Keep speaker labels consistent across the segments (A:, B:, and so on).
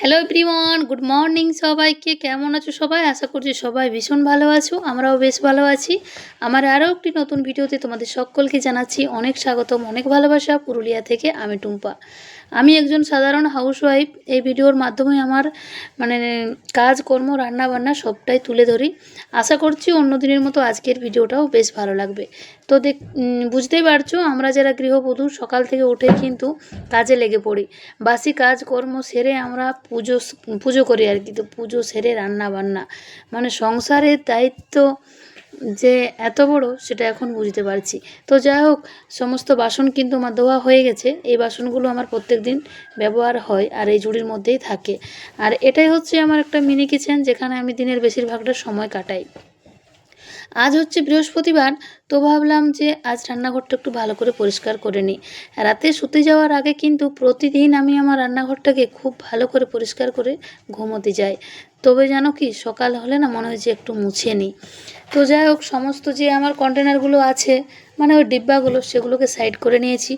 A: Hello everyone good morning সবাইকে। কেমন আছো সবাই? আশা করছি সবাই ভীষণ ভালো আছো, আমরাও বেশ ভালো আছি। আমার আরও একটি নতুন ভিডিওতে তোমাদের সকলকে জানাচ্ছি অনেক স্বাগতম, অনেক ভালোবাসা পুরুলিয়া থেকে আমি টুম্পা। আমি একজন সাধারণ হাউসওয়াইফ এই ভিডিওর মাধ্যমে আমার মানে কাজকর্ম রান্নাবান্না সবটাই তুলে ধরি। আশা করছি অন্য দিনের মতো আজকের ভিডিওটাও বেশ ভালো লাগবে। তো দেখ বুঝতেই পারছ, আমরা যারা গৃহবধূ, সকাল থেকে উঠে কিন্তু কাজে লেগে পড়ি। বাসি কাজকর্ম সেরে আমরা পুজো পুজো করি আর কি, তো পুজো সেরে রান্না বান্না। মানে সংসারের দায়িত্ব যে এত বড় সেটা এখন বুঝতে পারছি। তো যাই হোক, সমস্ত বাসন কিন্তু আমার ধোয়া হয়ে গেছে। এই বাসনগুলো আমার প্রত্যেক দিন ব্যবহার হয় আর এই ঝুড়ির মধ্যেই থাকে। আর এটাই হচ্ছে আমার একটা মিনি কিচেন যেখানে আমি দিনের বেশিরভাগটা সময় কাটাই। আজ হচ্ছে বৃহস্পতিবার, তো ভাবলাম যে আজ রান্নাঘরটা একটু ভালো করে পরিষ্কার করে নিই। রাতে শুতে যাওয়ার আগে কিন্তু প্রতিদিন আমি আমার রান্নাঘরটাকে খুব ভালো করে পরিষ্কার করে ঘুমোতে যাই। তবে যেন কি, সকাল হলে না মনে হয় যে একটু মুছে নিই। তো যাই হোক, সমস্ত যে আমার কন্টেনারগুলো আছে মানে ওই ডিব্বাগুলো, সেগুলোকে সাইড করে নিয়েছি।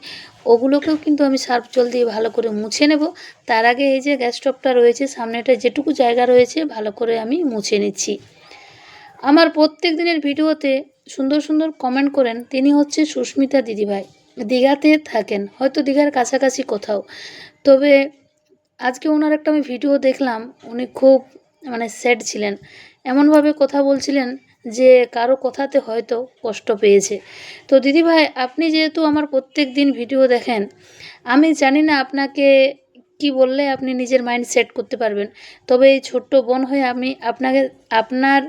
A: ওগুলোকেও কিন্তু আমি সার্ফ জল দিয়ে ভালো করে মুছে নেব। তার আগে এই যে গ্যাস স্টোভটা রয়েছে, সামনেটা যেটুকু জায়গা রয়েছে, ভালো করে আমি মুছে নিচ্ছি। আমার প্রত্যেক দিনের ভিডিওতে সুন্দর সুন্দর কমেন্ট করেন, তিনি হচ্ছে সুস্মিতা দিদিভাই। দীঘাতে থাকেন, হয়তো দীঘার কাছাকাছি কোথাও। তবে আজকে ওনার একটা আমি ভিডিও দেখলাম, উনি খুব মানে স্যাড ছিলেন। এমনভাবে কথা বলছিলেন যে কারও কথাতে হয়তো কষ্ট পেয়েছে। তো দিদিভাই আপনি যেহেতু আমার প্রত্যেক দিন ভিডিও দেখেন, আমি জানি না আপনাকে কি বললে আপনি নিজের মাইন্ড সেট করতে পারবেন। তবে এই ছোট্ট বোন হয়ে আমি আপনাকে, আপনার,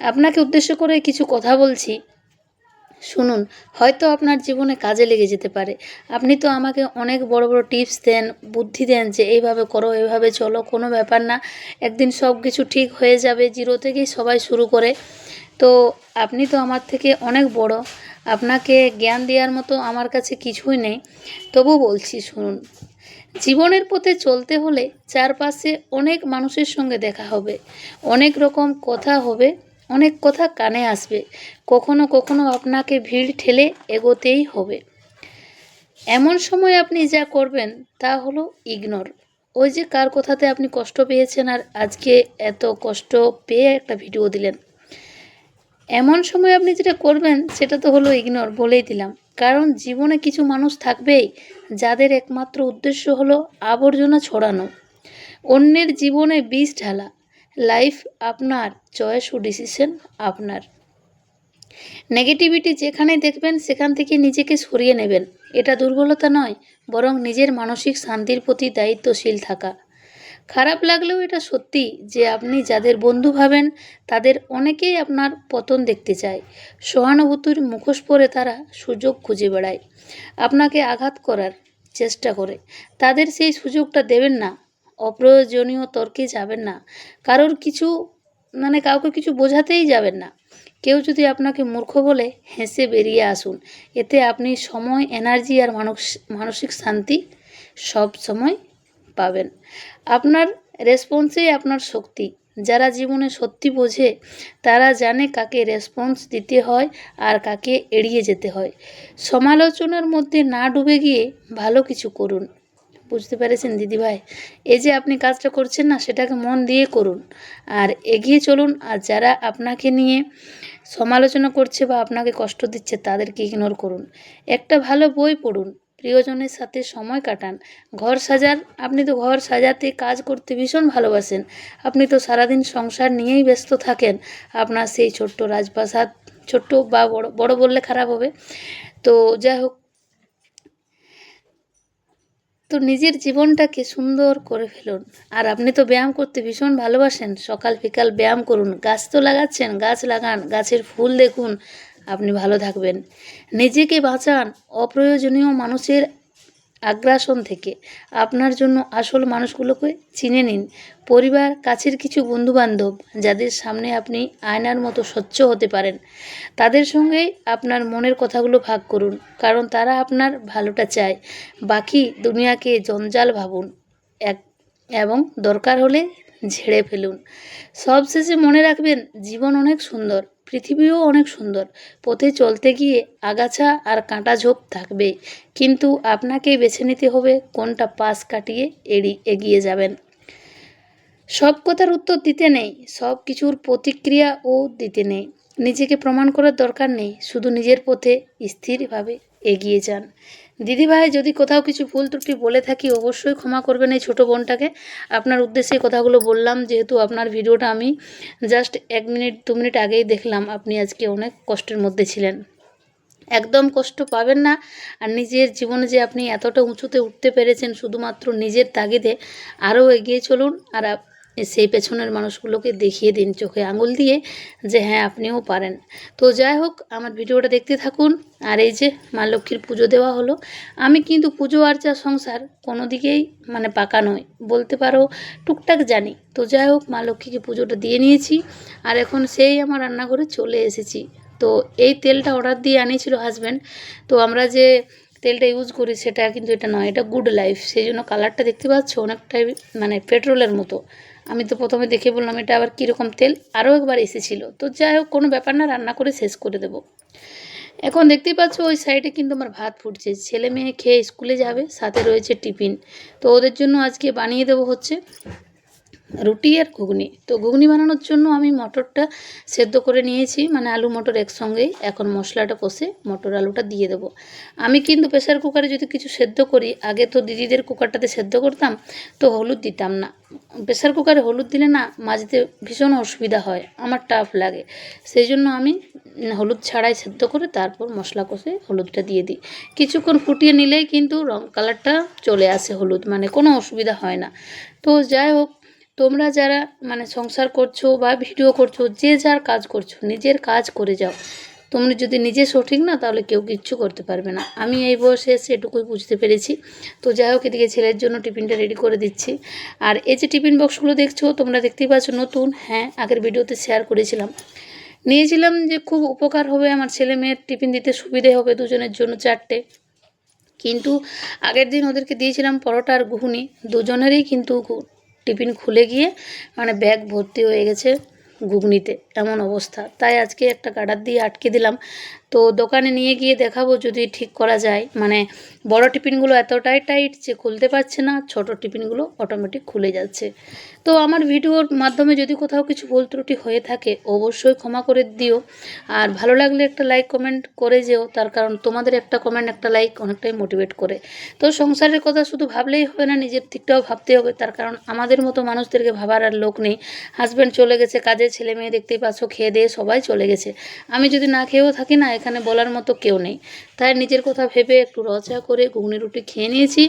A: আপনাকে উদ্দেশ্য করে কিছু কথা বলছি। শুনুন, হয়তো আপনার জীবনে কাজে লেগে যেতে পারে। আপনি তো আমাকে অনেক বড় বড় টিপস দেন, বুদ্ধি দেন যে এইভাবে করো, এইভাবে চলো, কোনো ব্যাপার না। একদিন সব কিছু ঠিক হয়ে যাবে, জিরো থেকেই সবাই শুরু করে। তো আপনি তো আমার থেকে অনেক বড়। আপনাকে জ্ঞান দেওয়ার মতো আমার কাছে কিছুই নেই। তবু বলছি, শুনুন, জীবনের পথে চলতে হলে চারপাশে অনেক মানুষের সঙ্গে দেখা হবে। অনেক রকম কথা হবে। অনেক কথা কানে আসবে। কখনো কখনো আপনাকে ভিড় ঠেলে এগোতেই হবে। এমন সময় আপনি যা করবেন তা হলো ইগনোর ওই যে কার কথাতে আপনি কষ্ট পেয়েছেন আর আজকে এত কষ্ট পেয়ে একটা ভিডিও দিলেন। এমন সময় আপনি যেটা করবেন সেটা তো হলো ইগনোর বলেই দিলাম। কারণ জীবনে কিছু মানুষ থাকবেই, যাদের একমাত্র উদ্দেশ্য হলো আবর্জনা ছড়ানো। অন্যের জীবনে বিষ ঢালা। লাইফ আপনার, চয়েস ও ডিসিশন আপনার। নেগেটিভিটি যেখানে দেখবেন, সেখান থেকে নিজেকে সরিয়ে নেবেন। এটা দুর্বলতা নয়, বরং নিজের মানসিক শান্তির প্রতি দায়িত্বশীল থাকা। খারাপ লাগলেও এটা সত্যি যে আপনি যাদের বন্ধু ভাবেন, তাদের অনেকেই আপনার পতন দেখতে চায়। সহানুভূতির মুখোশ পরে তারা সুযোগ খুঁজে বেড়ায়। আপনাকে আঘাত করার চেষ্টা করে। তাদের সেই সুযোগটা দেবেন না। অপ্রয়োজনীয় তর্কে যাবেন না। কারোর কিছু মানে কাউকে কিছু বোঝাতেই যাবেন না। কেউ যদি আপনাকে মূর্খ বলে হেসে বেরিয়ে আসুন, এতে আপনি সময় এনার্জি আর মানস- মানসিক শান্তি সব সময় পাবেন। আপনার রেসপন্সেই আপনার শক্তি। যারা জীবনে সত্যি বোঝে, তারা জানে কাকে রেসপন্স দিতে হয় আর কাকে এড়িয়ে যেতে হয়। সমালোচনার মধ্যে না ডুবে গিয়ে ভালো কিছু করুন। বুঝতে পেরেছেন, দিদিভাই? এই যে আপনি কাজটা করছেন না, সেটাকে মন দিয়ে করুন। আর এগিয়ে চলুন, আর যারা আপনাকে নিয়ে সমালোচনা করছে বা আপনাকে কষ্ট দিচ্ছে, তাদেরকে ইগনোর করুন। একটা ভালো বই পড়ুন, প্রিয়জনের সাথে সময় কাটান। ঘর সাজার, আপনি তো ঘর সাজাতে কাজ করতে ভীষণ ভালোবাসেন। আপনি তো সারাদিন সংসার নিয়েই ব্যস্ত থাকেন। আপনার সেই ছোট্ট রাজপ্রাসাদ, ছোট্ট বা বড় বড় বললে খারাপ হবে। তো যাই হোক তো নিজের জীবনটাকে সুন্দর করে ফেলুন। আর আপনি তো ব্যায়াম করতে ভীষণ ভালোবাসেন। সকাল বিকাল ব্যায়াম করুন। গাছ তো লাগাচ্ছেন, গাছ লাগান, গাছের ফুল দেখুন, আপনি ভালো থাকবেন। নিজেকে বাঁচান। অপ্রয়োজনীয় মানুষের আগ্রাসন থেকে। আপনার জন্য আসল মানুষগুলোকে চিনে নিন। পরিবার, কাছের কিছু বন্ধুবান্ধব, যাদের সামনে আপনি আয়নার মতো স্বচ্ছ হতে পারেন। তাদের সঙ্গে আপনার মনের কথাগুলো ভাগ করুন, কারণ তারা আপনার ভালোটা চায়। বাকি দুনিয়াকে জঞ্জাল ভাবুন। এক, এবং দরকার হলে ঝেড়ে ফেলুন। সবশেষে মনে রাখবেন, জীবন অনেক সুন্দর, পৃথিবীও অনেক সুন্দর। পথে চলতে গিয়ে আগাছা আর কাঁটা ঝোপ থাকবে, কিন্তু আপনাকেই বেছে নিতে হবে কোনটা পাশ কাটিয়ে এড়ি, এগিয়ে যাবেন। সব কথার উত্তর দিতে নেই, সব কিছুর প্রতিক্রিয়াও দিতে নেই। নিজেকে প্রমাণ করার দরকার নেই, শুধু নিজের পথে স্থিরভাবে এগিয়ে যান। দিদিভাই, যদি কোথাও কিছু ভুল ত্রুটি বলে থাকি, অবশ্যই ক্ষমা করবেন এই ছোটো বোনটাকে। আপনার উদ্দেশ্যে কথাগুলো বললাম, যেহেতু আপনার ভিডিওটা আমি জাস্ট এক মিনিট, দু মিনিট আগেই দেখলাম, আপনি আজকে অনেক কষ্টের মধ্যে ছিলেন। একদম কষ্ট পাবেন না, আর নিজের জীবনে যে আপনি এতটা উঁচুতে উঠতে পেরেছেন, শুধুমাত্র নিজের তাগিদে আরও এগিয়ে চলুন, আর সেই পেছনের মানুষগুলোকে দেখিয়ে দিন, চোখে আঙুল দিয়ে যে হ্যাঁ আপনিও পারেন। তো যাই হোক, আমার ভিডিওটা দেখতে থাকুন। আর এই যে মা লক্ষ্মীর পুজো দেওয়া হলো, আমি কিন্তু পুজো আর্চা সংসার কোনো দিকেই মানে পাকা নয় বলতে পারো, টুকটাক জানি। তো যাই হোক, মা লক্ষ্মীকে পুজোটা দিয়ে নিয়েছি। আর এখন সেই আমার রান্নাঘরে চলে এসেছি। তো এই তেলটা অর্ডার দিয়ে আনিয়েছিল হাজব্যান্ড তো আমরা যে তেলটা ইউজ করি, সেটা কিন্তু এটা নয়, এটা গুড লাইফ সেই জন্য কালারটা দেখতে পাচ্ছ, অনেকটাই মানে পেট্রোলের মতো। আমি তো প্রথমে দেখে বললাম, এটা আবার কীরকম তেল? আরও একবার এসেছিল। তো যাই হোক, কোনো ব্যাপার না, রান্না করে শেষ করে দেবো। এখন দেখতেই পাচ্ছ, ওই সাইডে কিন্তু আমার ভাত ফুটছে। ছেলে মেয়ে খেয়ে স্কুলে যাবে, সাথে রয়েছে টিফিন। তো ওদের জন্য আজকে বানিয়ে দেবো হচ্ছে রুটি আর ঘুগনি। তো ঘুগনি বানানোর জন্য আমি মটরটা সেদ্ধ করে নিয়েছি মানে আলু মটর একসঙ্গেই। এখন মশলাটা কষে মটর আলুটা দিয়ে দেবো। আমি কিন্তু প্রেশার কুকারে যদি কিছু সেদ্ধ করি, আগে তো দিদিদের কুকারটাতে সেদ্ধ করতাম, তো হলুদ দিতাম না। প্রেশার কুকারে হলুদ দিলে না মাজতে ভীষণ অসুবিধা হয়, আমার টাফ লাগে। সেই জন্য আমি হলুদ ছাড়াই সেদ্ধ করে তারপর মশলা কষে হলুদটা দিয়ে দিই। কিছুক্ষণ ফুটিয়ে নিলেই কিন্তু রং, কালারটা চলে আসে হলুদ মানে কোনো অসুবিধা হয় না। তো যাই হোক তোমরা যারা মানে সংসার করছ বা ভিডিও করছ, যে যার কাজ করছ, নিজের কাজ করে যাও। তোমরা যদি নিজে সঠিক না, তাহলে কেউ কিচ্ছু করতে পারবে না। আমি এই বয়সে এসে এটুকুই বুঝতে পেরেছি। তো যাই হোক, এদিকে ছেলের জন্য টিফিনটা রেডি করে দিচ্ছি। আর এই যে টিফিন বক্সগুলো দেখছ, তোমরা দেখতেই পাচ্ছ নতুন। হ্যাঁ আগের ভিডিওতে শেয়ার করেছিলাম। নিয়েছিলাম যে খুব উপকার হবে আমার ছেলে মেয়ের টিফিন দিতে, সুবিধে হবে দুজনের জন্য চারটে। কিন্তু আগের দিন ওদেরকে দিয়েছিলাম পরোটা আর ঘুগনি। দুজনেরই কিন্তু টিফিন খুলে গিয়ে মানে ব্যাগ ভর্তি হয়ে গেছে ঘুগনিতে। এমন অবস্থা। তাই আজকে একটা গার্ডার দিয়ে আটকে দিলাম। তো দোকানে নিয়ে গিয়ে দেখাবো যদি ঠিক করা যায়। মানে বড় টিফিনগুলো এতটাই টাইট যে খুলতে পারছে না, ছোট টিফিনগুলো অটোমেটিক খুলে যাচ্ছে। তো আমার ভিডিওর মাধ্যমে যদি কোথাও কিছু ভুল ত্রুটি হয়ে থাকে, অবশ্যই ক্ষমা করে দিও। আর ভালো লাগলে একটা লাইক কমেন্ট করে যেও। তার কারণ তোমাদের একটা কমেন্ট একটা লাইক অনেকটাই মোটিভেট করে। তো সংসারের কথা শুধু ভাবলেই হবে না, নিজের দিকটাও ভাবতে হবে। তার কারণ আমাদের মতো মানুষদেরকে ভাবার আর লোক নেই। হাজব্যান্ড চলে গেছে কাজে ছেলে মেয়ে দেখতেই পাচ্ছ খেয়ে দিয়ে সবাই চলে গেছে। আমি যদি না খেয়েও থাকি না, এখানে বলার মতো কেউ নেই। তাই নিজের কথা ভেবে একটু রচা করে ঘুগনি রুটি খেয়ে নিয়েছি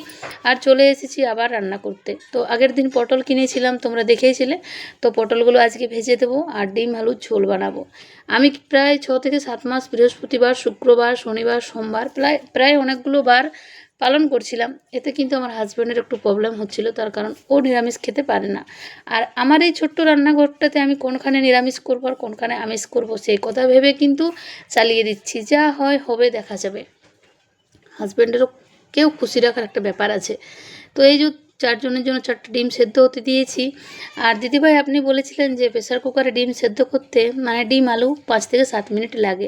A: আর চলে এসেছি আবার রান্না করতে। তো আগের দিন পটল কিনেছিলাম, তোমরা দেখেইছিলে। তো পটলগুলো আজকে ভেজে দেবো আর ডিম আলুর ঝোল বানাবো। আমি প্রায় ছ থেকে সাত মাস বৃহস্পতিবার, শুক্রবার, শনিবার, সোমবার, প্রায় প্রায় অনেকগুলো বার পালন করছিলাম, এতে কিন্তু আমার হাজব্যান্ডের একটু প্রবলেম হচ্ছিল, তার কারণ ও নিরামিষ খেতে পারে না। আর আমার এই ছোট্ট রান্নাঘরটাতে আমি কোনখানে নিরামিষ করব আর কোনখানে আমিষ করব, সেই কথা ভেবে কিন্তু চালিয়ে দিচ্ছি। যা হয় হবে, দেখা যাবে। হাজব্যান্ডেরও কেউ খুশি রাখার একটা ব্যাপার আছে। তো এই যে চারজনের জন্য চারটে ডিম সেদ্ধ হতে দিয়েছি। আর দিদিভাই, আপনি বলেছিলেন যে প্রেশার কুকারে ডিম সেদ্ধ করতে মানে ডিম আলু পাঁচ থেকে সাত মিনিট লাগে।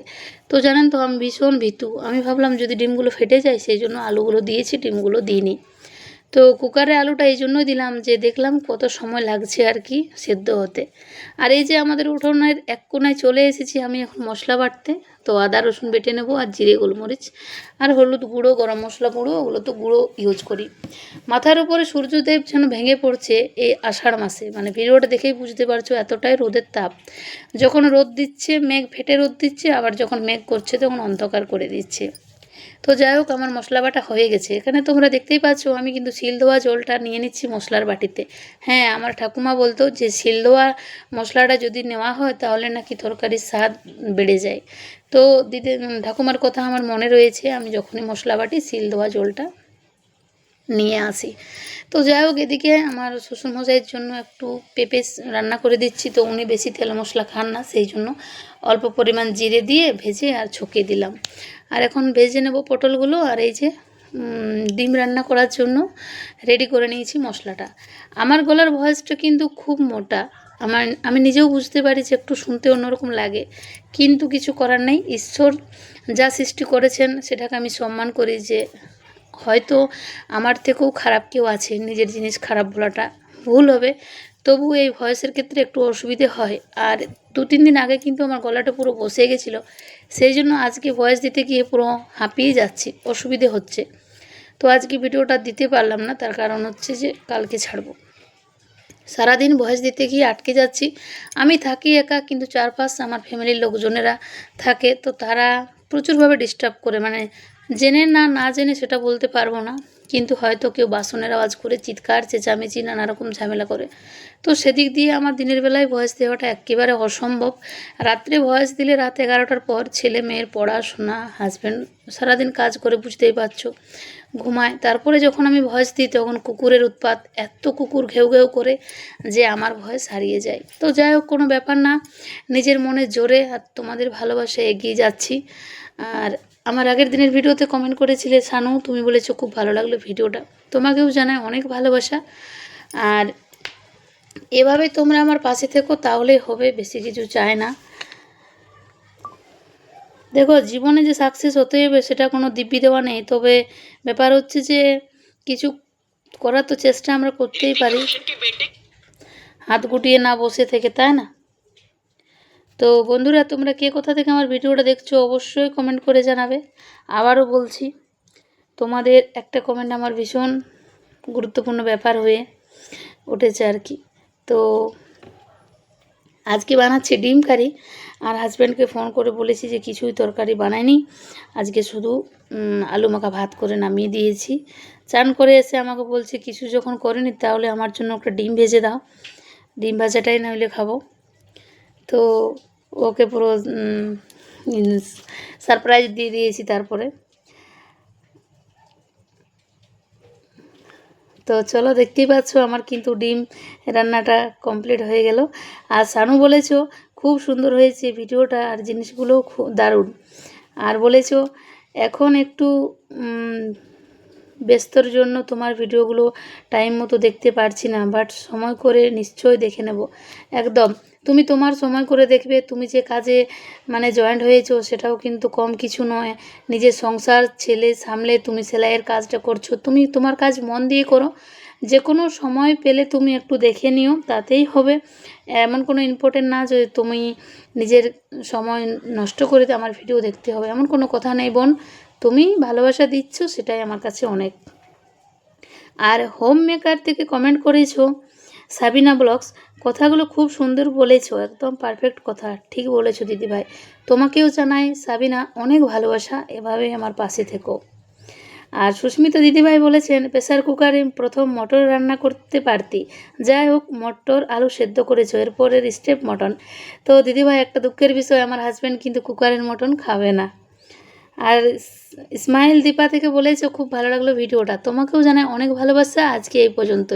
A: তো জানেন তো, আমি ভীষণ ভীতু। আমি ভাবলাম যদি ডিমগুলো ফেটে যায়, সেই জন্য আলুগুলো দিয়েছি, ডিমগুলো দিইনি। তো কুকারে আলুটা এই জন্যই দিলাম যে দেখলাম কত সময় লাগছে আর কি সেদ্ধ হতে। আর এই যে আমাদের উঠোনের এক কোনায় চলে এসেছি আমি এখন মশলা বাটতে, তো আদা, রসুন বেটে নেব আর জিরে, গোলমরিচ আর হলুদ গুঁড়ো, গরম মশলা গুঁড়ো ওগুলো তো গুঁড়ো ইউজ করি। মাথার উপরে সূর্যদেব যেন ভেঙে পড়ছে এই আষাঢ় মাসে মানে ভিডিওটা দেখেই বুঝতে পারছ এতটাই রোদের তাপ। যখন রোদ দিচ্ছে, মেঘ ফেটে রোদ দিচ্ছে, আবার যখন মেঘ করছে তখন অন্ধকার করে দিচ্ছে। তো যাই হোক, আমার মশলা বাটা হয়ে গেছে। এখানে তোমরা দেখতেই পাচ্ছ, আমি কিন্তু শিল ধোয়া জলটা নিয়ে নিচ্ছি মশলার বাটিতে। হ্যাঁ আমার ঠাকুমা বলতো যে শিল ধোয়া মশলাটা যদি নেওয়া হয়, তাহলে নাকি তরকারির স্বাদ বেড়ে যায়। তো দিদি, ঠাকুমার কথা আমার মনে রয়েছে, আমি যখনই মশলা বাটি শিল ধোয়া জলটা নিয়ে আসি। তো যাই হোক, এদিকে আমার শ্বশুরমশাইয়ের জন্য একটু পেঁপে রান্না করে দিচ্ছি, তো উনি বেশি তেল মশলা খান না, সেই জন্য অল্প পরিমাণ জিরে দিয়ে ভেজে আর ছকিয়ে দিলাম। আর এখন ভেজে নেব পটলগুলো আর এই যে ডিম রান্না করার জন্য রেডি করে নিয়েছি মশলাটা। আমার গলার ভয়েসটা কিন্তু খুব মোটা। আমার, আমি নিজেও বুঝতে পারি যে একটু শুনতে অন্যরকম লাগে। কিন্তু কিছু করার নেই। ঈশ্বর যা সৃষ্টি করেছেন সেটাকে আমি সম্মান করি যে হয়তো আমার থেকেও খারাপ কেউ আছে। নিজের জিনিস খারাপ বলাটা ভুল হবে। তবু এই ভয়েসের ক্ষেত্রে একটু অসুবিধে হয়। আর দু তিন দিন আগে কিন্তু আমার গলাটা পুরো বসে গেছিল। সেই জন্য আজকে ভয়েস দিতে গিয়ে পুরো হাঁপিয়ে যাচ্ছি, অসুবিধে হচ্ছে। তো আজকে ভিডিওটা দিতে পারলাম না, তার কারণ হচ্ছে যে কালকে ছাড়বো। সারাদিন ভয়েস দিতে গিয়ে আটকে যাচ্ছি। আমি থাকি একা, কিন্তু চারপাশ আমার ফ্যামিলির লোকজনেরা থাকে, তো তারা প্রচুরভাবে ডিস্টার্ব করে। মানে জেনে না না জেনে সেটা বলতে পারব না। কিন্তু হয়তো কেউ বাসনের আওয়াজ করে, চিৎকার, চেঁচামেচি নানা রকম ঝামেলা করে। তো সেদিক দিয়ে আমার দিনের বেলায় ভয়েস দেওয়াটা একেবারে অসম্ভব। রাত্রে ভয়েস দিলে রাত এগারোটার পর ছেলে, মেয়ের পড়াশোনা হাজব্যান্ড সারাদিন কাজ করে বুঝতেই পারছ। ঘুমায়। তারপরে যখন আমি ভয়েস দিই, তখন কুকুরের উৎপাত, এত কুকুর ঘেউ ঘেউ করে যে আমার ভয়েস হারিয়ে যায়। তো যাই হোক, কোনো ব্যাপার না। নিজের মনে জোরে আর তোমাদের ভালোবাসায় এগিয়ে যাচ্ছি। আর আমার আগের দিনের ভিডিওতে কমেন্ট করেছিলে, সানু, তুমি বলেছ খুব ভালো লাগল ভিডিওটা। তোমাকেও জানায় অনেক ভালোবাসা। আর এভাবে তোমরা আমার পাশে থেকো তাহলেই হবে, বেশি কিছু চায় না। দেখো, জীবনে যে সাকসেস হতে হবে, সেটা কোনো দিব্যি দেওয়া নেই। তবে ব্যাপার হচ্ছে যে, কিছু করার তো চেষ্টা আমরা করতেই পারি। হাত গুটিয়ে না বসে থেকে, তাই না? তো বন্ধুরা, তোমরা কে কোথা থেকে আমার ভিডিওটা দেখছ অবশ্যই কমেন্ট করে জানাবে। আবারও বলছি, তোমাদের একটা কমেন্ট আমার ভীষণ গুরুত্বপূর্ণ ব্যাপার হয়ে উঠেছে আর কি। তো আজকে বানাচ্ছি ডিম কারি, আর হাজব্যান্ডকে ফোন করে বলেছি যে কিছুই তরকারি বানাইনি আজকে শুধু আলু মাখা ভাত করে নামিয়ে দিয়েছি। চান করে এসে আমাকে বলছে, কিছু যখন করেনি তাহলে আমার জন্য একটা ডিম ভেজে দাও। ডিম ভাজাটাই নইলে খাব। তো ওকে পুরো সারপ্রাইজ দিয়ে দিয়েছি তারপরে। তো চলো দেখতেই পাচ্ছ, আমার কিন্তু ডিম রান্নাটা কমপ্লিট হয়ে গেল। আর সানু বলেছ, খুব সুন্দর হয়েছে ভিডিওটা আর জিনিসগুলোও খুব দারুণ। আর বলেছ, এখন একটু ব্যস্তর জন্য তোমার ভিডিওগুলো টাইম মতো দেখতে পারছি না বাট সময় করে নিশ্চয়ই দেখে নেব। একদম তুমি তোমার সময় করে দেখবে, তুমি যে কাজে মানে জয়েন্ট হয়েছো সেটাও কিন্তু কম কিছু নয়। নিজের সংসার, ছেলে সামলে তুমি সেলাইয়ের কাজটা করছ। তুমি তোমার কাজ মন দিয়ে করো। যে কোনো সময় পেলে তুমি একটু দেখে নিও, তাতেই হবে। এমন কোনো ইম্পর্টেন্ট না যে তুমি নিজের সময় নষ্ট করে আমার ভিডিও দেখতে হবে। এমন কোনো কথা নেই বোন। তুমি ভালোবাসা দিচ্ছ, সেটাই আমার কাছে অনেক। আর হোম মেকার থেকে কমেন্ট করেছ, সাবিনা ব্লগস। কথাগুলো খুব সুন্দর বলেছ, একদম পারফেক্ট কথা, ঠিক বলেছ দিদিভাই। তোমাকেও জানাই, সাবিনা, অনেক ভালোবাসা, এভাবেই আমার পাশে থেকো। আর সুস্মিতা দিদিভাই বলেছেন, প্রেসার কুকারে প্রথম মটর রান্না করতে পারতি। যাই হোক, মটর আলু সেদ্ধ করেছ, এরপরের স্টেপ মটন তো দিদিভাই, একটা দুঃখের বিষয়, আমার হাজব্যান্ড কিন্তু কুকারের মটন খাবে না। আর ইস- ইসমাইল দীপা থেকে বলেছ, খুব ভালো লাগল ভিডিওটা। তোমাকেও জানাই অনেক ভালোবাসা, আজকে এই পর্যন্ত